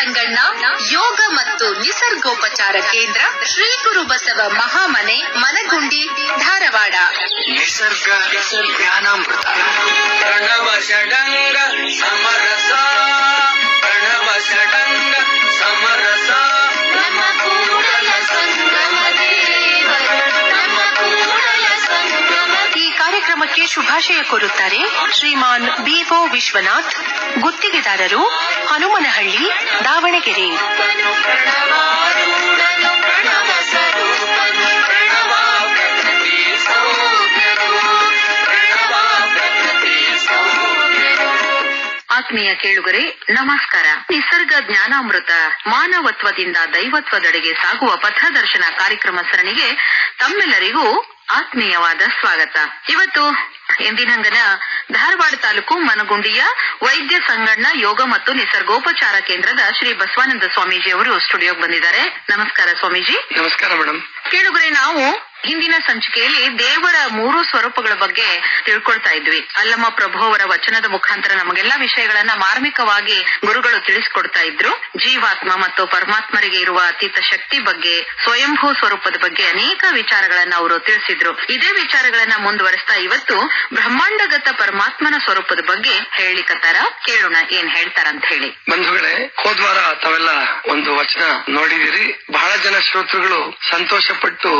ಸಂಗಣ್ಣ ಯೋಗ ಮತ್ತು ನಿಸರ್ಗೋಪಚಾರ ಕೇಂದ್ರ ಶ್ರೀ ಗುರು ಬಸವ ಮಹಾಮನೆ ಮನಗುಂಡಿ ಧಾರವಾಡ. ನಿಸರ್ಗ ಜ್ಞಾನಾಮೃತ. ಕಾರ್ಯಕ್ರಮಕ್ಕೆ ಶುಭಾಶಯ ಕೋರುತ್ತಾರೆ ಶ್ರೀಮಾನ್ ಬಿಒ ವಿಶ್ವನಾಥ್, ಗುತ್ತಿಗೆದಾರರು ಹನುಮನಹಳ್ಳಿ, ದಾವಣಗೆರೆ. ಆತ್ಮೀಯ ಕೇಳುಗರೆ, ನಮಸ್ಕಾರ. ನಿಸರ್ಗ ಜ್ಞಾನಾಮೃತ, ಮಾನವತ್ವದಿಂದ ದೈವತ್ವದೆಡೆಗೆ ಸಾಗುವ ಪಥದರ್ಶನ ಕಾರ್ಯಕ್ರಮ ಸರಣಿಗೆ ತಮ್ಮೆಲ್ಲರಿಗೂ ಆತ್ಮೀಯವಾದ ಸ್ವಾಗತ. ಇವತ್ತು ಎಂದಿನಂಗನ ಧಾರವಾಡ ತಾಲೂಕು ಮನಗುಂಡಿಯ ವೈದ್ಯ ಸಂಗಣ್ಣ ಯೋಗ ಮತ್ತು ನಿಸರ್ಗೋಪಚಾರ ಕೇಂದ್ರದ ಶ್ರೀ ಬಸವಾನಂದ ಸ್ವಾಮೀಜಿ ಅವರು ಸ್ಟುಡಿಯೋಗೆ ಬಂದಿದ್ದಾರೆ. ನಮಸ್ಕಾರ ಸ್ವಾಮೀಜಿ. ನಮಸ್ಕಾರ ಮೇಡಮ್. ಕೇಳುಗರೆ ನಾವು ಹಿಂದಿನ ಸಂಚಿಕೆಯಲ್ಲಿ ದೇವರ ಮೂರು ಸ್ವರೂಪಗಳ ಬಗ್ಗೆ ತಿಳ್ಕೊಳ್ತಾ ಇದ್ವಿ. ಅಲ್ಲಮ್ಮ ಪ್ರಭು ಅವರ ವಚನದ ಮುಖಾಂತರ ನಮಗೆಲ್ಲಾ ವಿಷಯಗಳನ್ನ ಮಾರ್ಮಿಕವಾಗಿ ಗುರುಗಳು ತಿಳಿಸಿಕೊಡ್ತಾ ಇದ್ರು. ಜೀವಾತ್ಮ ಮತ್ತು ಪರಮಾತ್ಮರಿಗೆ ಇರುವ ಅತೀತ ಶಕ್ತಿ ಬಗ್ಗೆ, ಸ್ವಯಂಭೂ ಸ್ವರೂಪದ ಬಗ್ಗೆ ಅನೇಕ ವಿಚಾರಗಳನ್ನ ಅವರು ತಿಳಿಸಿದ್ರು. ಇದೇ ವಿಚಾರಗಳನ್ನ ಮುಂದುವರೆಸ್ತಾ ಇವತ್ತು ಬ್ರಹ್ಮಾಂಡಗತ ಪರಮಾತ್ಮನ ಸ್ವರೂಪದ ಬಗ್ಗೆ ಹೇಳಿಕತ್ತಾರ. ಕೇಳೋಣ ಏನ್ ಹೇಳ್ತಾರಂತ ಹೇಳಿ. ಬಂಧುಗಳೇ ಹೋದ್ವಾರ ತಾವೆಲ್ಲ ಒಂದು ವಚನ ನೋಡಿದಿರಿ ಬಹಳ ಜನ ಶ್ರೋತೃಗಳು ಸಂತೋಷ ಪಟ್ಟು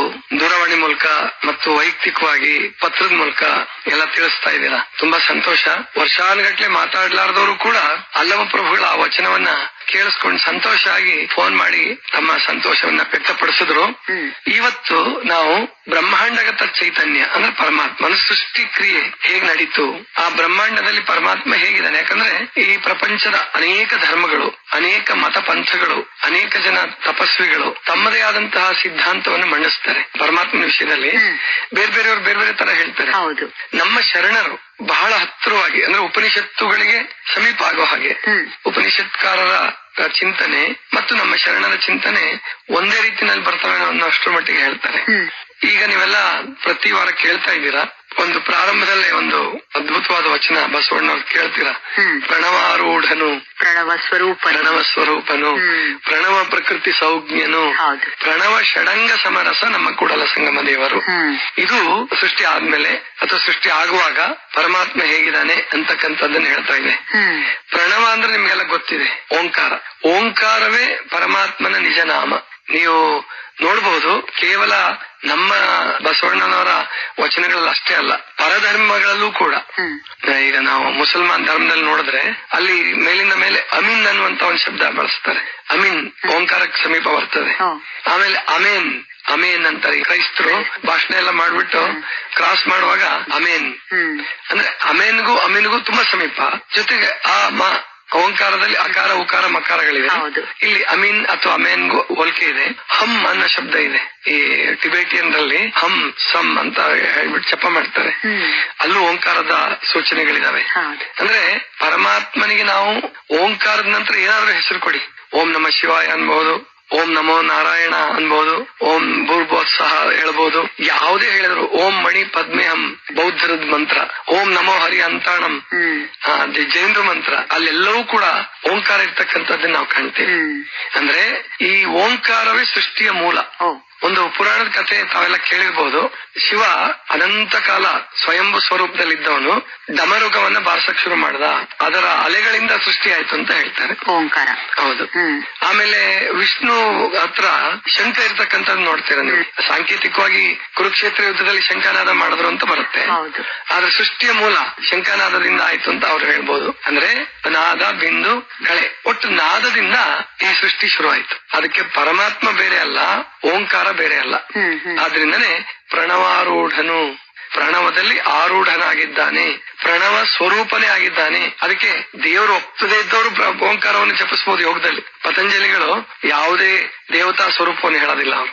ದೂರವಾಣಿ ಮೂಲಕ ಮತ್ತು ವೈಯಕ್ತಿಕವಾಗಿ ಪತ್ರದ ಮೂಲಕ ಎಲ್ಲ ತಿಳಿಸ್ತಾ ಇದ್ದೀರಾ? ತುಂಬಾ ಸಂತೋಷ. ವರ್ಷಾನುಗಟ್ಲೆ ಮಾತಾಡಲಾರದವರು ಕೂಡ ಅಲ್ಲಮ ಪ್ರಭುಗಳ ಆ ವಚನವನ್ನ ಕೇಳಿಸ್ಕೊಂಡು ಸಂತೋಷ ಆಗಿ ಫೋನ್ ಮಾಡಿ ತಮ್ಮ ಸಂತೋಷವನ್ನ ವ್ಯಕ್ತಪಡಿಸಿದ್ರು. ಇವತ್ತು ನಾವು ಬ್ರಹ್ಮಾಂಡಗತ ಚೈತನ್ಯ ಅಂದ್ರೆ ಪರಮಾತ್ಮನ ಸೃಷ್ಟಿ ಕ್ರಿಯೆ ಹೇಗ್ ನಡೀತು? ಆ ಬ್ರಹ್ಮಾಂಡದಲ್ಲಿ ಪರಮಾತ್ಮ ಹೇಗಿದ್ದಾನೆ? ಯಾಕಂದ್ರೆ ಈ ಪ್ರಪಂಚದ ಅನೇಕ ಧರ್ಮಗಳು ಅನೇಕ ಮತ ಪಂಥಗಳು ಅನೇಕ ಜನ ತಪಸ್ವಿಗಳು ತಮ್ಮದೇ ಆದಂತಹ ಸಿದ್ಧಾಂತವನ್ನು ಮಂಡಿಸ್ತಾರೆ ಪರಮಾತ್ಮನ ವಿಷಯದಲ್ಲಿ. ಬೇರೆ ಬೇರೆಯವರು ಬೇರೆ ಬೇರೆ ತರ ಹೇಳ್ತಾರೆ. ಹೌದು. ನಮ್ಮ ಶರಣರು ಬಹಳ ಹತ್ತಿರವಾಗಿ ಅಂದ್ರೆ ಉಪನಿಷತ್ತುಗಳಿಗೆ ಸಮೀಪ ಆಗೋ ಹಾಗೆ. ಉಪನಿಷತ್ಕಾರರ ಚಿಂತನೆ ಮತ್ತು ನಮ್ಮ ಶರಣರ ಚಿಂತನೆ ಒಂದೇ ರೀತಿನಲ್ಲಿ ಬರ್ತವೆ ಅನ್ನೋ ಅಷ್ಟರ ಮಟ್ಟಿಗೆ ಹೇಳ್ತಾರೆ. ಈಗ ನೀವೆಲ್ಲ ಪ್ರತಿ ವಾರ ಕೇಳ್ತಾ ಇದ್ದೀರಾ? ಒಂದು ಪ್ರಾರಂಭದಲ್ಲೇ ಒಂದು ಅದ್ಭುತವಾದ ವಚನ ಬಸವಣ್ಣವ್ರು ಕೇಳ್ತೀರಾ ಹ್ಮ್. ಪ್ರಣವಾರೂಢನು. ಪ್ರಣವ ಸ್ವರೂಪ ಪ್ರಣವ ಸ್ವರೂಪನು. ಪ್ರಣವ ಪ್ರಕೃತಿ ಸೌಜ್ಞನು. ಪ್ರಣವ ಷಡಂಗ ಸಮರಸ ನಮ್ಮ ಕೂಡಲ ಸಂಗಮ ದೇವರು. ಇದು ಸೃಷ್ಟಿ ಆದ್ಮೇಲೆ ಅಥವಾ ಸೃಷ್ಟಿ ಆಗುವಾಗ ಪರಮಾತ್ಮ ಹೇಗಿದ್ದಾನೆ ಅಂತಕ್ಕಂಥದ್ದನ್ನ ಹೇಳ್ತಾ ಇದೆ ಪ್ರಣವ ಅಂದ್ರೆ ನಿಮ್ಗೆಲ್ಲ ಗೊತ್ತಿದೆ. ಓಂಕಾರ. ಓಂಕಾರವೇ ಪರಮಾತ್ಮನ ನಿಜ ನಾಮ ನೀವು ನೋಡಬಹುದು ಕೇವಲ ನಮ್ಮ ಬಸವಣ್ಣನವರ ವಚನಗಳಲ್ಲಿ ಅಷ್ಟೇ ಅಲ್ಲ ಪರಧರ್ಮಗಳಲ್ಲೂ ಕೂಡ. ಈಗ ನಾವು ಮುಸಲ್ಮಾನ್ ಧರ್ಮದಲ್ಲಿ ನೋಡಿದ್ರೆ ಅಲ್ಲಿ ಮೇಲಿಂದ ಮೇಲೆ ಅಮೀನ್ ಅನ್ನುವಂತ ಒಂದು ಶಬ್ದ ಬಳಸ್ತಾರೆ. ಅಮೀನ್ ಓಂಕಾರಕ್ಕೆ ಸಮೀಪ ಬರ್ತದೆ. ಆಮೇಲೆ ಅಮೇನ್ ಅಮೇನ್ ಅಂತಾರೆ ಕ್ರೈಸ್ತರು. ಭಾಷಣ ಎಲ್ಲ ಮಾಡ್ಬಿಟ್ಟು ಕ್ರಾಸ್ ಮಾಡುವಾಗ ಅಮೇನ್. ಅಂದ್ರೆ ಅಮೇನ್ಗೂ ಅಮೀನ್ಗೂ ತುಂಬಾ ಸಮೀಪ. ಜೊತೆಗೆ ಆ ಮ ಓಂಕಾರದಲ್ಲಿ ಅಕಾರ ಉಕಾರ ಮಕಾರಗಳಿವೆ. ಇಲ್ಲಿ ಅಮೀನ್ ಅಥವಾ ಅಮೇನ್ಗೂ ಹೋಲಿಕೆ ಇದೆ. ಹಮ್ ಅನ್ನೋ ಶಬ್ದ ಇದೆ. ಈ ಟಿಬೇಟಿಯನ್ ರಲ್ಲಿ ಹಮ್ ಸಮ್ ಅಂತ ಹೇಳ್ಬಿಟ್ಟು ಜಪ ಮಾಡ್ತಾರೆ. ಅಲ್ಲೂ ಓಂಕಾರದ ಸೂಚನೆಗಳಿದಾವೆ. ಅಂದ್ರೆ ಪರಮಾತ್ಮನಿಗೆ ನಾವು ಓಂಕಾರದ ನಂತರ ಏನಾದ್ರೂ ಹೆಸರು ಕೊಡಿ. ಓಂ ನಮ ಶಿವಾಯ ಅನ್ಬಹುದು ಓಂ ನಮೋ ನಾರಾಯಣ ಅನ್ಬಹುದು ಓಂ ಭೂರ್ಭೋತ್ಸಹ ಹೇಳ್ಬಹುದು ಯಾವುದೇ ಹೇಳಿದ್ರು ಓಂ ಮಣಿ ಪದ್ಮೇಹಂ ಬೌದ್ಧರದ ಮಂತ್ರ ಓಂ ನಮೋ ಹರಿ ಅಂತಾಣಂ ಜೈನರ ಮಂತ್ರ ಅಲ್ಲೆಲ್ಲವೂ ಕೂಡ ಓಂಕಾರ ಇರ್ತಕ್ಕಂಥದ್ದನ್ನ ನಾವು ಕಾಣ್ತೀವಿ. ಅಂದ್ರೆ ಈ ಓಂಕಾರವೇ ಸೃಷ್ಟಿಯ ಮೂಲ. ಒಂದು ಪುರಾಣದ ಕಥೆ ತಾವೆಲ್ಲ ಕೇಳಿರ್ಬೋದು. ಶಿವ ಅನಂತ ಕಾಲ ಸ್ವಯಂಭು ಸ್ವರೂಪದಲ್ಲಿದ್ದವನು ಡಮರುಗವನ್ನ ಬಾರ್ಸಕ್ ಶುರು ಮಾಡ್ದ. ಅದರ ಅಲೆಗಳಿಂದ ಸೃಷ್ಟಿ ಆಯ್ತು ಅಂತ ಹೇಳ್ತಾರೆ. ಓಂಕಾರ. ಹೌದು. ಆಮೇಲೆ ವಿಷ್ಣು ಹತ್ರ ಶಂಕ ಇರ್ತಕ್ಕಂಥದ್ದು ನೋಡ್ತೀರ ನೀವು? ಸಾಂಕೇತಿಕವಾಗಿ ಕುರುಕ್ಷೇತ್ರ ಯುದ್ಧದಲ್ಲಿ ಶಂಕಾನಾದ ಮಾಡಿದ್ರು ಅಂತ ಬರುತ್ತೆ. ಆದ್ರೆ ಸೃಷ್ಟಿಯ ಮೂಲ ಶಂಕಾನಾದದಿಂದ ಆಯ್ತು ಅಂತ ಅವ್ರು ಹೇಳ್ಬೋದು. ಅಂದ್ರೆ ನಾದ ಬಿಂದು ಕಳೆ. ಒಟ್ಟು ನಾದದಿಂದ ಈ ಸೃಷ್ಟಿ ಶುರು ಆಯ್ತು ಅದಕ್ಕೆ ಪರಮಾತ್ಮ ಬೇರೆ ಅಲ್ಲ ಓಂಕಾರ ಬೇರೆ ಅಲ್ಲ. ಆದ್ರಿಂದನೆ ಪ್ರಣವಾರೂಢನು ಪ್ರಣವದಲ್ಲಿ ಆರೂಢನಾಗಿದ್ದಾನೆ. ಪ್ರಣವ ಸ್ವರೂಪನೇ ಆಗಿದ್ದಾನೆ. ಅದಕ್ಕೆ ದೇವರು ಒಪ್ಪದೇ ಇದ್ದವರು ಓಂಕಾರವನ್ನು ಜಪಿಸಬಹುದು ಯೋಗದಲ್ಲಿ. ಪತಂಜಲಿಗಳು ಯಾವುದೇ ದೇವತಾ ಸ್ವರೂಪವನ್ನು ಹೇಳೋದಿಲ್ಲ ಅವರು.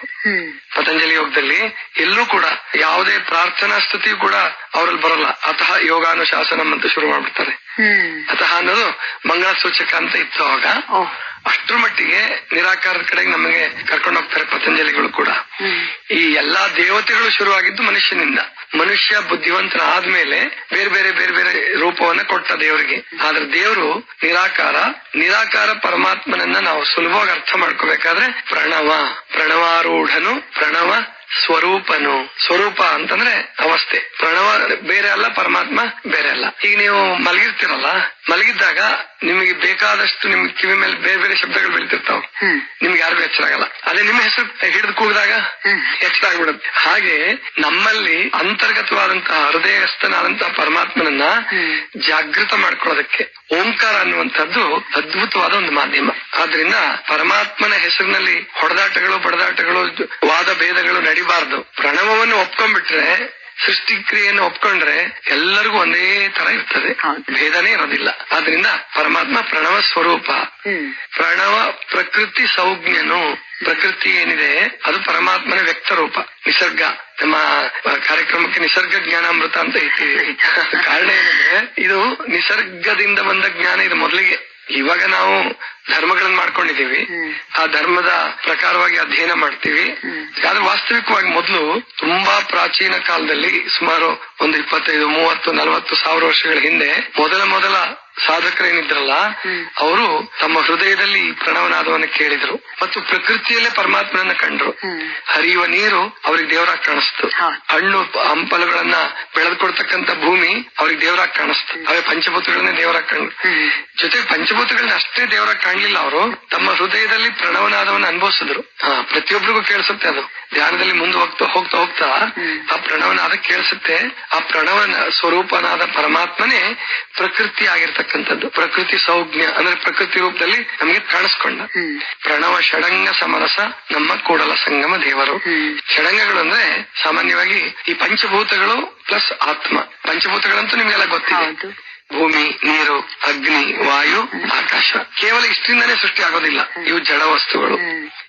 ಪತಂಜಲಿ ಯೋಗದಲ್ಲಿ ಎಲ್ಲೂ ಕೂಡ ಯಾವುದೇ ಪ್ರಾರ್ಥನಾ ಸ್ತುತಿ ಕೂಡ ಅವರಲ್ಲಿ ಬರಲ್ಲ. ಅತಃ ಯೋಗಾನುಶಾಸನ ಅಂತ ಶುರು ಮಾಡ್ಬಿಡ್ತಾರೆ. ಅತಃ ಅನ್ನೋದು ಮಂಗಳ ಸೂಚಕ ಅಂತ ಇತ್ತು ಅವಾಗ ಅಷ್ಟ್ರ ಮಟ್ಟಿಗೆ ನಿರಾಕಾರದ ಕಡೆಗೆ ನಮಗೆ ಕರ್ಕೊಂಡು ಹೋಗ್ತಾರೆ ಪತಂಜಲಿಗಳು ಕೂಡ. ಈ ಎಲ್ಲಾ ದೇವತೆಗಳು ಶುರುವಾಗಿದ್ದು ಮನುಷ್ಯನಿಂದ. ಮನುಷ್ಯ ಬುದ್ಧಿವಂತನಾದ್ಮೇಲೆ ಬೇರೆ ಬೇರೆ ಬೇರೆ ಬೇರೆ ರೂಪವನ್ನ ಕೊಟ್ಟ ದೇವರಿಗೆ. ಆದ್ರೆ ದೇವರು ನಿರಾಕಾರ ನಿರಾಕಾರ ಪರಮಾತ್ಮನನ್ನ ನಾವು ಸುಲಭವಾಗಿ ಅರ್ಥ ಮಾಡ್ಕೋಬೇಕಾದ್ರೆ ಪ್ರಣವ, ಪ್ರಣವಾರೂಢನು, ಪ್ರಣವ ಸ್ವರೂಪನು ಸ್ವರೂಪ ಅಂತಂದ್ರೆ ಅವಸ್ಥೆ. ಪ್ರಣವ ಬೇರೆ ಅಲ್ಲ ಪರಮಾತ್ಮ ಬೇರೆ ಅಲ್ಲ. ಈಗ ನೀವು ಮಲಗಿರ್ತೀರಲ್ಲ ಮಲಗಿದ್ದಾಗ ನಿಮಗೆ ಬೇಕಾದಷ್ಟು ನಿಮ್ ಕಿವಿ ಮೇಲೆ ಬೇರೆ ಬೇರೆ ಶಬ್ದಗಳು ಬೆಳಿತಿರ್ತಾವ. ನಿಮ್ಗೆ ಯಾರಿಗೂ ಎಚ್ಚರ ಆಗಲ್ಲ ಅದೇ ನಿಮ್ಮ ಹೆಸರು ಹಿಡಿದು. ಎಚ್ಚರ ಆಗ್ಬಿಡುತ್ತೆ ಹಾಗೆ ನಮ್ಮಲ್ಲಿ ಅಂತರ್ಗತವಾದಂತಹ ಹೃದಯಸ್ಥನಾದಂತಹ ಪರಮಾತ್ಮನನ್ನ ಜಾಗೃತ ಮಾಡ್ಕೊಳ್ಳೋದಕ್ಕೆ ಓಂಕಾರ ಅನ್ನುವಂಥದ್ದು ಅದ್ಭುತವಾದ ಒಂದು ಮಾಧ್ಯಮ. ಆದ್ರಿಂದ ಪರಮಾತ್ಮನ ಹೆಸರಿನಲ್ಲಿ ಹೊಡೆದಾಟಗಳು, ಬಡದಾಟಗಳು, ವಾದ ಭೇದಗಳು ನಡಿಬಾರದು. ಪ್ರಣವವನ್ನು ಒಪ್ಕೊಂಡ್ಬಿಟ್ರೆ ಸೃಷ್ಟಿ ಕ್ರಿಯೆಯನ್ನು ಒಪ್ಕೊಂಡ್ರೆ ಎಲ್ಲರಿಗೂ ಒಂದೇ ತರ ಇರ್ತದೆ. ಭೇದನೇ ಇರೋದಿಲ್ಲ. ಆದ್ರಿಂದ ಪರಮಾತ್ಮ ಪ್ರಣವ ಸ್ವರೂಪ. ಪ್ರಣವ ಪ್ರಕೃತಿ ಸೌಜ್ಞನು. ಪ್ರಕೃತಿ ಏನಿದೆ? ಅದು ಪರಮಾತ್ಮನ ವ್ಯಕ್ತ ರೂಪ. ನಿಸರ್ಗ. ನಮ್ಮ ಕಾರ್ಯಕ್ರಮಕ್ಕೆ ನಿಸರ್ಗ ಜ್ಞಾನಾಮೃತ ಅಂತ ಇಟ್ಟಿದ್ದೀವಿ. ಕಾರಣ ಏನಂದ್ರೆ ಇದು ನಿಸರ್ಗದಿಂದ ಬಂದ ಜ್ಞಾನ ಇದು ಮೊದಲಿಗೆ. ಇವಾಗ ನಾವು ಧರ್ಮಗಳನ್ನ ಮಾಡ್ಕೊಂಡಿದೀವಿ ಆ ಧರ್ಮದ ಪ್ರಕಾರವಾಗಿ ಅಧ್ಯಯನ ಮಾಡ್ತೀವಿ. ಆದ್ರೆ ವಾಸ್ತವಿಕವಾಗಿ ಮೊದಲು ತುಂಬಾ ಪ್ರಾಚೀನ ಕಾಲದಲ್ಲಿ ಸುಮಾರು ಒಂದು ಇಪ್ಪತ್ತೈದು ಮೂವತ್ತು ನಲವತ್ತು ಸಾವಿರ ವರ್ಷಗಳ ಹಿಂದೆ ಮೊದಲ ಮೊದಲ ಸಾಧಕರೇನಿದ್ರಲ್ಲ. ಅವರು ತಮ್ಮ ಹೃದಯದಲ್ಲಿ ಪ್ರಣವನಾದವನ್ನು ಕೇಳಿದ್ರು ಮತ್ತು ಪ್ರಕೃತಿಯಲ್ಲೇ ಪರಮಾತ್ಮನನ್ನ ಕಂಡ್ರು. ಹರಿಯುವ ನೀರು ಅವ್ರಿಗೆ ದೇವರಾಗಿ ಕಾಣಿಸ್ತು. ಹಣ್ಣು ಹಂಪಲುಗಳನ್ನ ಬೆಳೆದುಕೊಡ್ತಕ್ಕಂತ ಭೂಮಿ ಅವ್ರಿಗೆ ದೇವರಾಗಿ ಕಾಣಿಸ್ತು. ಅವೇ ಪಂಚಭೂತಗಳನ್ನೇ ದೇವರಾಗಿ ಕಂಡ್ರು. ಜೊತೆಗೆ ಪಂಚಭೂತಗಳನ್ನ ಅಷ್ಟೇ ದೇವರಾಗಿ ಕಾಣ್ಲಿಲ್ಲ ಅವರು. ತಮ್ಮ ಹೃದಯದಲ್ಲಿ ಪ್ರಣವನಾದವನ್ನ ಅನುಭವಿಸಿದ್ರು. ಪ್ರತಿಯೊಬ್ಬರಿಗೂ ಕೇಳಿಸುತ್ತೆ ಅದು. ಧ್ಯಾನದಲ್ಲಿ ಮುಂದೆ ಹೋಗ್ತಾ ಹೋಗ್ತಾ ಹೋಗ್ತಾ ಆ ಪ್ರಣವನಾದ ಕೇಳಿಸುತ್ತೆ. ಆ ಪ್ರಣವನ ಸ್ವರೂಪನಾದ ಪರಮಾತ್ಮನೇ ಪ್ರಕೃತಿ ಆಗಿರ್ತಕ್ಕಂಥದ್ದು ಪ್ರಕೃತಿ ಸೌಜ್ಞ ಅಂದ್ರೆ ಪ್ರಕೃತಿ ರೂಪದಲ್ಲಿ ನಮಗೆ ಕಾಣಿಸ್ಕೊಂಡ. ಪ್ರಣವ ಷಡಂಗ ಸಮರಸ ನಮ್ಮ ಕೂಡಲ ಸಂಗಮ ದೇವರು. ಷಡಂಗಗಳು ಅಂದ್ರೆ ಸಾಮಾನ್ಯವಾಗಿ ಈ ಪಂಚಭೂತಗಳು ಪ್ಲಸ್ ಆತ್ಮ. ಪಂಚಭೂತಗಳಂತೂ ನಿಮ್ಗೆಲ್ಲ ಗೊತ್ತಿದೆ. ಭೂಮಿ ನೀರು ಅಗ್ನಿ ವಾಯು ಆಕಾಶ. ಕೇವಲ ಇಷ್ಟರಿಂದನೇ ಸೃಷ್ಟಿ ಆಗೋದಿಲ್ಲ. ಇವು ಜಡ ವಸ್ತುಗಳು.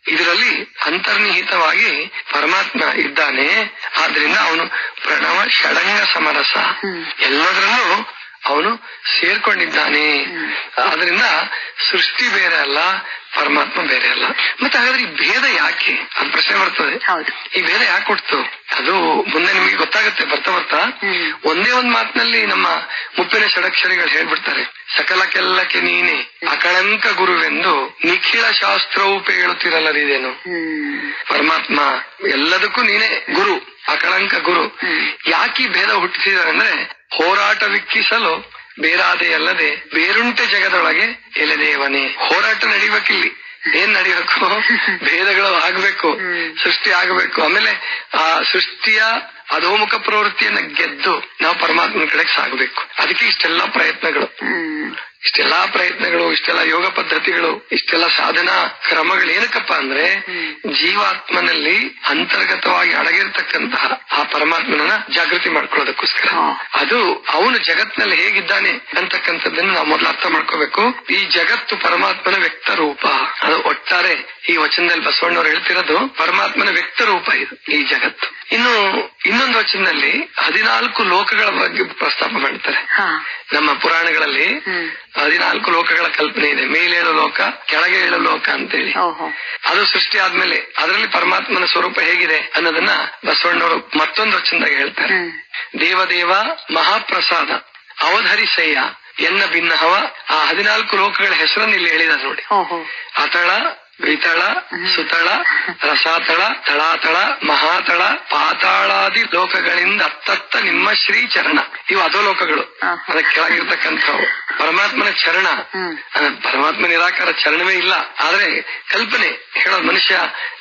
ಇದರಲ್ಲಿ ಅಂತರ್ನಿಹಿತವಾಗಿ ಪರಮಾತ್ಮ ಇದ್ದಾನೆ. ಆದ್ರಿಂದ ಅವನು ಪ್ರಣವ ಷಡಂಗ ಸಮರಸ. ಎಲ್ಲದರಲ್ಲೂ ಅವನು ಸೇರ್ಕೊಂಡಿದ್ದಾನೆ. ಅದರಿಂದ ಆದ್ರಿಂದ ಸೃಷ್ಟಿ ಬೇರೆ ಅಲ್ಲ ಪರಮಾತ್ಮ ಬೇರೆ ಅಲ್ಲ. ಮತ್ತೆ ಹಾಗಾದ್ರೆ ಈ ಭೇದ ಯಾಕೆ? ಅದು ಪ್ರಶ್ನೆ ಬರ್ತದೆ. ಈ ಭೇದ ಯಾಕೆ ಕೊಡ್ತು? ಅದು ಮುಂದೆ ನಿಮಗೆ ಗೊತ್ತಾಗುತ್ತೆ ಬರ್ತಾ ಬರ್ತಾ. ಒಂದೇ ಒಂದ್ ಮಾತಿನಲ್ಲಿ ನಮ್ಮ ಮುಪ್ಪಿನ ಷಡಕ್ಷರಿಗಳು ಹೇಳ್ಬಿಡ್ತಾರೆ. ಸಕಲಕ್ಕೆಲ್ಲಕ್ಕೆ ನೀನೆ ಅಕಳಂಕ ಗುರುವೆಂದು ನಿಖಿಳ ರೀ ಇದೇನು? ಪರಮಾತ್ಮ ಎಲ್ಲದಕ್ಕೂ ನೀನೇ ಗುರು ಅಕಳಂಕ ಗುರು. ಯಾಕೆ ಈ ಭೇದ ಹುಟ್ಟಿಸಿದಾರೆ ಅಂದ್ರೆ ಹೋರಾಟವಿಕ್ಕಿಸಲು ಬೇರಾದೆ ಅಲ್ಲದೆ ಬೇರುಂಟೆ ಜಗದೊಳಗೆ ಎಲೆದೇವನೇ. ಹೋರಾಟ ನಡಿಬೇಕಿಲ್ಲಿ. ಏನ್ ನಡಿಬೇಕು? ಭೇದಗಳು ಆಗ್ಬೇಕು. ಸೃಷ್ಟಿ ಆಗಬೇಕು. ಆಮೇಲೆ ಆ ಸೃಷ್ಟಿಯ ಅಧೋಮುಖ ಪ್ರವೃತ್ತಿಯನ್ನ ಗೆದ್ದು ನಾವು ಪರಮಾತ್ಮನ ಕಡೆಗೆ ಸಾಗಬೇಕು. ಅದಕ್ಕೆ ಇಷ್ಟೆಲ್ಲಾ ಪ್ರಯತ್ನಗಳು. ಇಷ್ಟೆಲ್ಲಾ ಪ್ರಯತ್ನಗಳು ಇಷ್ಟೆಲ್ಲಾ ಯೋಗ ಪದ್ಧತಿಗಳು ಇಷ್ಟೆಲ್ಲ ಸಾಧನಾ ಕ್ರಮಗಳು ಏನಕ್ಕಪ್ಪ ಅಂದ್ರೆ ಜೀವಾತ್ಮನಲ್ಲಿ ಅಂತರ್ಗತವಾಗಿ ಅಡಗಿರ್ತಕ್ಕಂತಹ ಆ ಪರಮಾತ್ಮನ ಜಾಗೃತಿ ಮಾಡ್ಕೊಳ್ಳೋದಕ್ಕೋಸ್ಕರ. ಅದು ಅವನು ಜಗತ್ನಲ್ಲಿ ಹೇಗಿದ್ದಾನೆ ಅಂತಕ್ಕಂಥದ್ದನ್ನ ನಾವು ಮೊದಲು ಅರ್ಥ ಮಾಡ್ಕೋಬೇಕು. ಈ ಜಗತ್ತು ಪರಮಾತ್ಮನ ವ್ಯಕ್ತ ರೂಪ. ಅದು ಒಟ್ಟಾರೆ ಈ ವಚನದಲ್ಲಿ ಬಸವಣ್ಣವ್ರು ಹೇಳ್ತಿರೋದು ಪರಮಾತ್ಮನ ವ್ಯಕ್ತ ರೂಪ ಇದು ಈ ಜಗತ್ತು. ಇನ್ನು ಇನ್ನೊಂದು ವಚನದಲ್ಲಿ ಹದಿನಾಲ್ಕು ಲೋಕಗಳ ಬಗ್ಗೆ ಪ್ರಸ್ತಾಪ ಮಾಡ್ತಾರೆ. ನಮ್ಮ ಪುರಾಣಗಳಲ್ಲಿ ಹದಿನಾಲ್ಕು ಲೋಕಗಳ ಕಲ್ಪನೆ ಇದೆ. ಮೇಲೇಳು ಲೋಕ ಕೆಳಗೆ ಏಳು ಲೋಕ ಅಂತೇಳಿ. ಅದು ಸೃಷ್ಟಿ ಆದ್ಮೇಲೆ ಅದರಲ್ಲಿ ಪರಮಾತ್ಮನ ಸ್ವರೂಪ ಹೇಗಿದೆ ಅನ್ನೋದನ್ನ ಬಸವಣ್ಣವರು ಮತ್ತೊಂದು ವಚನದಾಗ ಹೇಳ್ತಾರೆ. ದೇವದೇವ ಮಹಾಪ್ರಸಾದ ಅವಧರಿಸಯ್ಯ ಎನ್ನ ಭಿನ್ನಹವ ಆ ಹದಿನಾಲ್ಕು ಲೋಕಗಳ ಹೆಸರನ್ನು ಇಲ್ಲಿ ಹೇಳಿದ ನೋಡಿ. ಅತಳ ವಿತಳ ಸುತಳ ರಸಾತಳ ತಳಾತಳ ಮಹಾತಳ ಪಾತಾಳಾದಿ ಲೋಕಗಳಿಂದ ಅತ್ತತ್ತ ನಿಮ್ಮ ಶ್ರೀ ಚರಣ ಇವು ಅಧೋಲೋಕಗಳು ಲೋಕಗಳು. ಅದಕ್ಕೆ ಕೆಳಗಿರ್ತಕ್ಕಂಥವು. ಪರಮಾತ್ಮನ ಚರಣ. ಪರಮಾತ್ಮ ನಿರಾಕಾರ ಚರಣವೇ ಇಲ್ಲ. ಆದ್ರೆ ಕಲ್ಪನೆ ಹೇಳೋದು ಮನುಷ್ಯ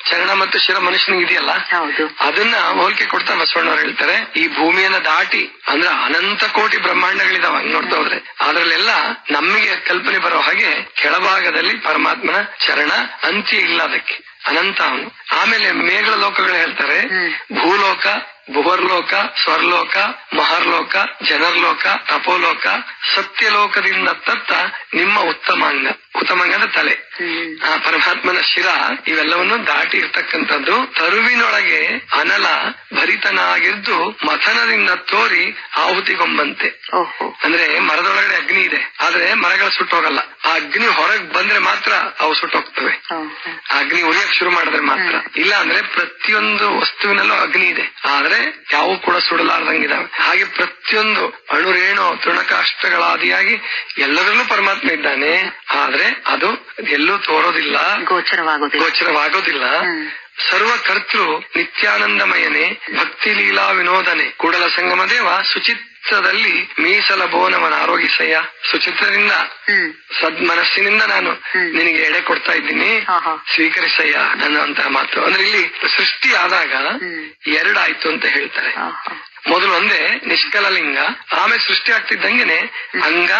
ಚರಣ ಮತ್ತು ಶಿರ ಮನುಷ್ಯನಿಗೆ ಇದೆಯಲ್ಲ? ಹೌದು. ಅದನ್ನ ಹೋಲಿಕೆ ಕೊಡ್ತಾ ಬಸವಣ್ಣವ್ರು ಹೇಳ್ತಾರೆ ಈ ಭೂಮಿಯನ್ನ ದಾಟಿ ಅಂದ್ರೆ ಅನಂತ ಕೋಟಿ ಬ್ರಹ್ಮಾಂಡಗಳಿದಾವ ನೋಡ್ತಾ ಹೋದ್ರೆ. ಅದ್ರಲ್ಲೆಲ್ಲ ನಮಗೆ ಕಲ್ಪನೆ ಬರೋ ಹಾಗೆ ಕೆಳಭಾಗದಲ್ಲಿ ಪರಮಾತ್ಮನ ಚರಣ ಅಂತ್ಯ ಇಲ್ಲ ಅದಕ್ಕೆ. ಅನಂತ ಅವನು. ಆಮೇಲೆ ಮೇಘ ಲೋಕಗಳು ಹೇಳ್ತಾರೆ ಭೂಲೋಕ ಭುವರ್ಲೋಕ ಸ್ವರ್ಲೋಕ ಮಹರ್ಲೋಕ ಜನರ್ಲೋಕ ತಪೋಲೋಕ ಸತ್ಯಲೋಕದಿಂದ ತತ್ತ ನಿಮ್ಮ ಉತ್ತಮಾಂಗ ಉತ್ತಮಾಂಗ ಅಂದ್ರೆ ತಲೆ ಆ ಪರಮಾತ್ಮನ ಶಿರ ಇವೆಲ್ಲವನ್ನು ದಾಟಿ ಇರ್ತಕ್ಕಂಥದ್ದು ತರುವಿನೊಳಗೆ ಅನಲ ಭರಿತನಾಗಿದ್ದು ಮಥನದಿಂದ ತೋರಿ ಆಹುತಿಗೊಂಬಂತೆ. ಅಂದ್ರೆ ಮರದೊಳಗಡೆ ಅಗ್ನಿ ಇದೆ ಆದ್ರೆ ಮರಗಳು ಸುಟ್ಟೋಗಲ್ಲ. ಆ ಅಗ್ನಿ ಹೊರಗ್ ಬಂದ್ರೆ ಮಾತ್ರ ಅವು ಸುಟ್ಟೋಗ್ತವೆ. ಅಗ್ನಿ ಉರಿಯಕ್ ಶುರು ಮಾಡಿದ್ರೆ ಮಾತ್ರ. ಇಲ್ಲ ಅಂದ್ರೆ ಪ್ರತಿಯೊಂದು ವಸ್ತುವಿನಲ್ಲೂ ಅಗ್ನಿ ಇದೆ. ಆದ್ರೆ ಯಾವ ಕೂಡ ಸುಡಲಾರ್ದಂಗಿದಾವೆ ಹಾಗೆ ಪ್ರತಿಯೊಂದು ಅಣುರೇಣು ತೃಣಕಾಷ್ಟಗಳಾದಿಯಾಗಿ ಎಲ್ಲರಲ್ಲೂ ಪರಮಾತ್ಮ ಇದ್ದಾನೆ. ಆದ್ರೆ ಅದು ಎಲ್ಲೂ ತೋರೋದಿಲ್ಲ. ಗೋಚರವಾಗೋದಿಲ್ಲ. ಗೋಚರವಾಗೋದಿಲ್ಲ. ಸರ್ವಕರ್ತೃ ಸರ್ವ ಕರ್ತೃ ನಿತ್ಯಾನಂದಮಯನೆ ಭಕ್ತಿ ಲೀಲಾ ವಿನೋದನೆ ಕೂಡಲ ಸಂಗಮ ದೇವ ಸುಚಿತ್ರದಲ್ಲಿ ಮೀಸಲ ಬೋನವನ ಆರೋಗಿಸಯ್ಯ ಸುಚಿತ್ರದಿಂದ ಸದ್ಮನಸ್ಸಿನಿಂದ ನಾನು. ನಿನಗೆ ಎಡೆ ಕೊಡ್ತಾ ಇದ್ದೀನಿ. ಸ್ವೀಕರಿಸಯ್ಯ ಅನ್ನುವಂತಹ ಮಾತು ಅಂದ್ರೆ ಇಲ್ಲಿ ಸೃಷ್ಟಿ ಆದಾಗ. ಎರಡಾಯ್ತು ಅಂತ ಹೇಳ್ತಾರೆ. ಮೊದಲು ಒಂದೇ ನಿಷ್ಕಲಲಿಂಗ ಆಮೇಲೆ ಸೃಷ್ಟಿ ಆಗ್ತಿದ್ದಂಗೆನೆ ಅಂಗ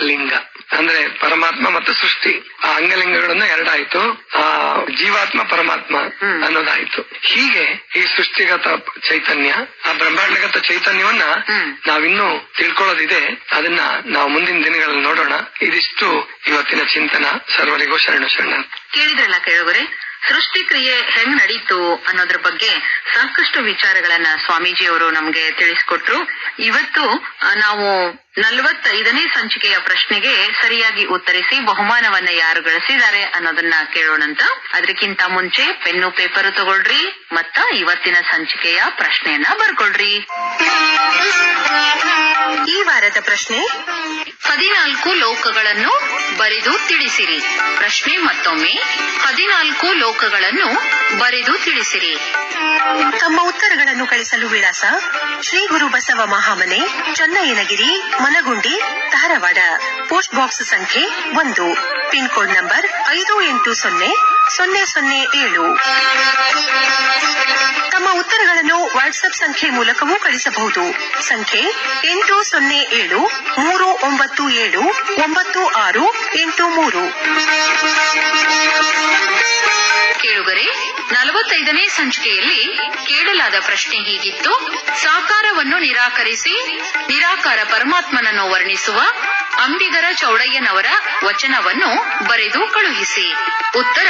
ಲಿಂಗ ಅಂದ್ರೆ ಪರಮಾತ್ಮ ಮತ್ತು ಸೃಷ್ಟಿ. ಆ ಅಂಗಲಿಂಗಗಳನ್ನ ಎರಡಾಯ್ತು. ಆ ಜೀವಾತ್ಮ ಪರಮಾತ್ಮ. ಅನ್ನೋದಾಯ್ತು. ಹೀಗೆ ಈ ಸೃಷ್ಟಿಗತ ಚೈತನ್ಯ ಆ ಬ್ರಹ್ಮಾಂಡಗತ ಚೈತನ್ಯವನ್ನ. ನಾವಿನ್ನೂ ತಿಳ್ಕೊಳ್ಳೋದಿದೆ. ಅದನ್ನ ನಾವು ಮುಂದಿನ ದಿನಗಳಲ್ಲಿ ನೋಡೋಣ. ಇದಿಷ್ಟು ಇವತ್ತಿನ ಚಿಂತನ. ಸರ್ವರಿಗೂ ಶರಣ ಶರಣ ಕೇಳಿದ್ರಲ್ಲ ಕೇಳುವರೆ ಸೃಷ್ಟಿ ಕ್ರಿಯೆ ಹೆಂಗ್ ನಡೀತು ಅನ್ನೋದ್ರ ಬಗ್ಗೆ ಸಾಕಷ್ಟು ವಿಚಾರಗಳನ್ನ ಸ್ವಾಮೀಜಿಯವರು ನಮ್ಗೆ ತಿಳಿಸ್ಕೊಟ್ರು. ಇವತ್ತು ನಾವು ನಲವತ್ತೈದನೇ ಸಂಚಿಕೆಯ ಪ್ರಶ್ನೆಗೆ ಸರಿಯಾಗಿ ಉತ್ತರಿಸಿ ಬಹುಮಾನವನ್ನ ಯಾರು ಗಳಿಸಿದ್ದಾರೆ ಅನ್ನೋದನ್ನ ಕೇಳೋಣಂತ. ಅದಕ್ಕಿಂತ ಮುಂಚೆ ಪೆನ್ನು, ಪೇಪರ್ ತಗೊಳ್ರಿ, ಮತ್ತ ಇವತ್ತಿನ ಸಂಚಿಕೆಯ ಪ್ರಶ್ನೆಯನ್ನ ಬರ್ಕೊಳ್ರಿ. ಈ ವಾರದ ಪ್ರಶ್ನೆ ಹದಿನಾಲ್ಕು ಲೋಕಗಳನ್ನು ಬರೆದು ತಿಳಿಸಿರಿ. ಪ್ರಶ್ನೆ ಮತ್ತೊಮ್ಮೆ. ಹದಿನಾಲ್ಕು ಲೋಕಗಳನ್ನು ಬರೆದು ತಿಳಿಸಿರಿ. ತಮ್ಮ ಉತ್ತರಗಳನ್ನು ಕಳಿಸಲು ವಿಳಾಸ. ಶ್ರೀ ಗುರು ಬಸವ ಮಹಾಮನೆ, ಚನ್ನಯ್ಯನಗಿರಿ, ಮನಗುಂಡಿ, ಧಾರವಾಡ. ಪೋಸ್ಟ್ ಬಾಕ್ಸ್ ಸಂಖ್ಯೆ ಒಂದು. ಪಿನ್ ಕೋಡ್ ನಂಬರ್ ಐದು ಎಂಟು ಸೊನ್ನೆ ಸೊನ್ನೆ ಸೊನ್ನೆ ಏಳು. ತಮ್ಮ ಉತ್ತರಗಳನ್ನು ವಾಟ್ಸ್ಆಪ್ ಸಂಖ್ಯೆ ಮೂಲಕವೂ ಕಳಿಸಬಹುದು. ಸಂಖ್ಯೆ ಎಂಟು ಸೊನ್ನೆ ಏಳು, ಮೂರು ಒಂಬತ್ತು ಏಳು, ಒಂಬತ್ತು ಆರು ಎಂಟು ಮೂರು. ಕೇಳುಗರೆ, ನಲವತ್ತೈದನೇ ಸಂಚಿಕೆಯಲ್ಲಿ ಕೇಳಲಾದ ಪ್ರಶ್ನೆ ಹೀಗಿತ್ತು. ಸಾಕಾರವನ್ನು ನಿರಾಕರಿಸಿ, ನಿರಾಕಾರ ಪರಮಾತ್ಮನನ್ನು ವರ್ಣಿಸುವ ಅಂಬಿಗರ ಚೌಡಯ್ಯನವರ ವಚನವನ್ನು ಬರೆದು ಕಳುಹಿಸಿ. ಉತ್ತರ,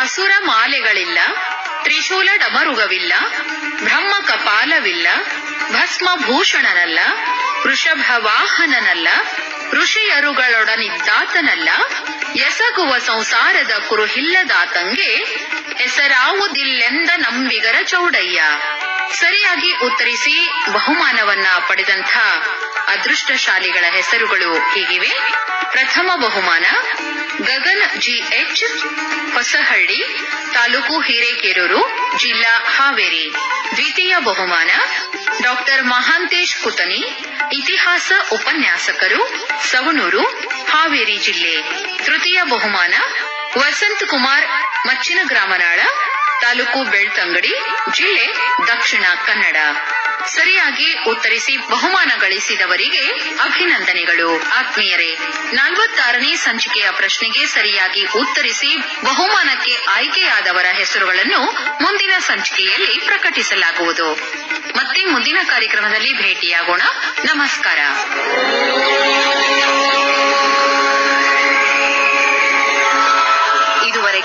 ಅಸುರ ಮಾಲೆಗಳಿಲ್ಲ, ತ್ರಿಶೂಲ ಡಮರುಗವಿಲ್ಲ, ಬ್ರಹ್ಮ ಕಪಾಲವಿಲ್ಲ, ಭಸ್ಮ ಭೂಷಣನಲ್ಲ, ವೃಷಭ ವಾಹನನಲ್ಲ, ಋಷಿಯರುಗಳೊಡನಿದ್ದಾತನಲ್ಲ, ಎಸಗುವ ಸಂಸಾರದ ಕುರುಹಿಲ್ಲದಾತಂಗೆ ಹೆಸರಾವುದಿಲ್ಲೆಂದ ನಂಬಿಗರ ಚೌಡಯ್ಯ. ಸರಿಯಾಗಿ ಉತ್ತರಿಸಿ ಬಹುಮಾನವನ್ನ ಪಡೆದಂಥ ಅದೃಷ್ಟಶಾಲಿಗಳ ಹೆಸರುಗಳು ಹೀಗಿವೆ. ಪ್ರಥಮ ಬಹುಮಾನ ಗಗನ್ ಜಿಎಚ್ ಹೊಸಹಳ್ಳಿ, ತಾಲೂಕು ಹಿರೇಕೆರೂರು, ಜಿಲ್ಲಾ ಹಾವೇರಿ. ದ್ವಿತೀಯ ಬಹುಮಾನ ಡಾಕ್ಟರ್ ಮಹಾಂತೇಶ್ ಕುತನಿ ಇತಿಹಾಸ ಉಪನ್ಯಾಸಕರು, ಸವಣೂರು, ಹಾವೇರಿ ಜಿಲ್ಲೆ. ತೃತೀಯ ಬಹುಮಾನ ವಸಂತ್ ಕುಮಾರ್ ಮಚ್ಚಿನ ಗ್ರಾಮನಾಳ ತಾಲೂಕು ಬೆಳ್ತಂಗಡಿ ಜಿಲ್ಲೆ ದಕ್ಷಿಣ ಕನ್ನಡ. ಸರಿಯಾಗಿ ಉತ್ತರಿಸಿ ಬಹುಮಾನ ಗಳಿಸಿದವರಿಗೆ ಅಭಿನಂದನೆಗಳು. ಆತ್ಮೀಯರೇ, ನಲವತ್ತಾರನೇ ಸಂಚಿಕೆಯ ಪ್ರಶ್ನೆಗೆ ಸರಿಯಾಗಿ ಉತ್ತರಿಸಿ ಬಹುಮಾನಕ್ಕೆ ಆಯ್ಕೆಯಾದವರ ಹೆಸರುಗಳನ್ನು ಮುಂದಿನ ಸಂಚಿಕೆಯಲ್ಲಿ ಪ್ರಕಟಿಸಲಾಗುವುದು. ಮತ್ತೆ ಮುಂದಿನ ಕಾರ್ಯಕ್ರಮದಲ್ಲಿ ಭೇಟಿಯಾಗೋಣ. ನಮಸ್ಕಾರ.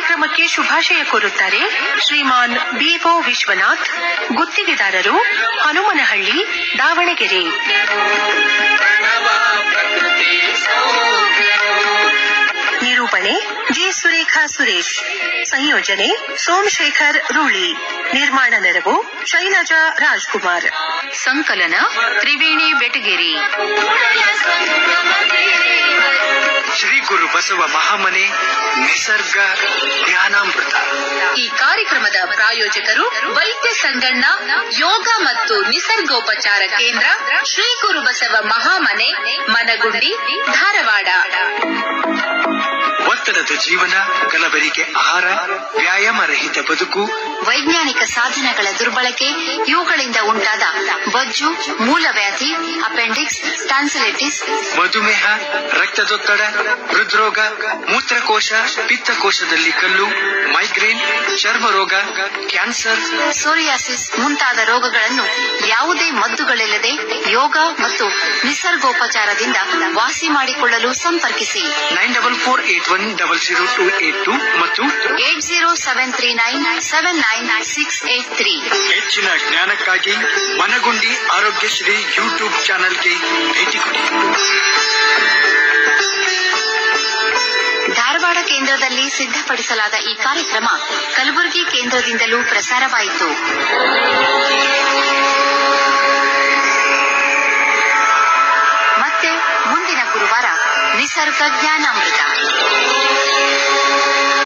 ಕಾರ್ಯಕ್ರಮಕ್ಕೆ ಶುಭಾಶಯ ಕೋರುತ್ತಾರೆ ಶ್ರೀಮಾನ್ ಬಿಒ ವಿಶ್ವನಾಥ್, ಗುತ್ತಿಗೆದಾರರು ಹನುಮನಹಳ್ಳಿ, ದಾವಣಗೆರೆ. ನಿರೂಪಣೆ ಜಿ. ಸುರೇಖಾ ಸುರೇಶ್. ಸಂಯೋಜನೆ ಸೋಮಶೇಖರ್ ರೂಳಿ. ನಿರ್ಮಾಣ ನೆರವು ಶೈಲಜಾ ರಾಜ್ಕುಮಾರ್. ಸಂಕಲನ ತ್ರಿವೇಣಿ ಬೆಟಗೇರಿ. ಶ್ರೀ ಗುರು ಬಸವ ಮಹಾಮನೆ ನಿಸರ್ಗ ಧ್ಯಾನಾಮೃತ. ಈ ಕಾರ್ಯಕ್ರಮದ ಪ್ರಾಯೋಜಕರು ವೈದ್ಯ ಸಂಗಣ್ಣ, ಯೋಗ ಮತ್ತು ನಿಸರ್ಗೋಪಚಾರ ಕೇಂದ್ರ ಶ್ರೀ ಗುರು ಬಸವ ಮಹಾಮನೆ, ಮನಗುಂಡಿ, ಧಾರವಾಡ. ಒತ್ತಡದ ಜೀವನ ಕಲಬೆರಿಕೆ ಆಹಾರ ವ್ಯಾಯಾಮ ರಹಿತ ಬದುಕು ವೈಜ್ಞಾನಿಕ ಸಾಧನಗಳ ದುರ್ಬಳಕೆ ಇವುಗಳಿಂದ ಉಂಟಾದ ಬೊಜ್ಜು ಮೂಲವ್ಯಾಧಿ ಅಪೆಂಡಿಕ್ಸ್ ಟಾನ್ಸಿಲಿಟಿಸ್ ಮಧುಮೇಹ ರಕ್ತದೊತ್ತಡ ಹೃದ್ರೋಗ ಮೂತ್ರಕೋಶ ಪಿತ್ತಕೋಶದಲ್ಲಿ ಕಲ್ಲು ಮೈಗ್ರೇನ್ ಚರ್ಮ ರೋಗ ಕ್ಯಾನ್ಸರ್ ಸೋರಿಯಾಸಿಸ್ ಮುಂತಾದ ರೋಗಗಳನ್ನು ಯಾವುದೇ ಮದ್ದುಗಳಿಲ್ಲದೆ ಯೋಗ ಮತ್ತು ನಿಸರ್ಗೋಪಚಾರದಿಂದ ವಾಸಿ ಮಾಡಿಕೊಳ್ಳಲು ಸಂಪರ್ಕಿಸಿ. Nine double four eight one double zero two eight two ಮತ್ತು eight zero seven three nine seven nine six eight three ಹೆಚ್ಚಿನ ಜ್ಞಾನಕ್ಕಾಗಿ ಮನಗುಂಡಿ ಆರೋಗ್ಯಶ್ರೀ ಯೂಟ್ಯೂಬ್ ಚಾನೆಲ್ಗೆ ಭೇಟಿ ಕೊಡಿ. ಧಾರವಾಡ ಕೇಂದ್ರದಲ್ಲಿ ಸಿದ್ಧಪಡಿಸಲಾದ ಈ ಕಾರ್ಯಕ್ರಮ ಕಲಬುರಗಿ ಕೇಂದ್ರದಿಂದಲೂ ಪ್ರಸಾರವಾಯಿತು. ಮತ್ತೆ ಮುಂದಿನ ಗುರುವಾರ निसर्गज्ञानामृता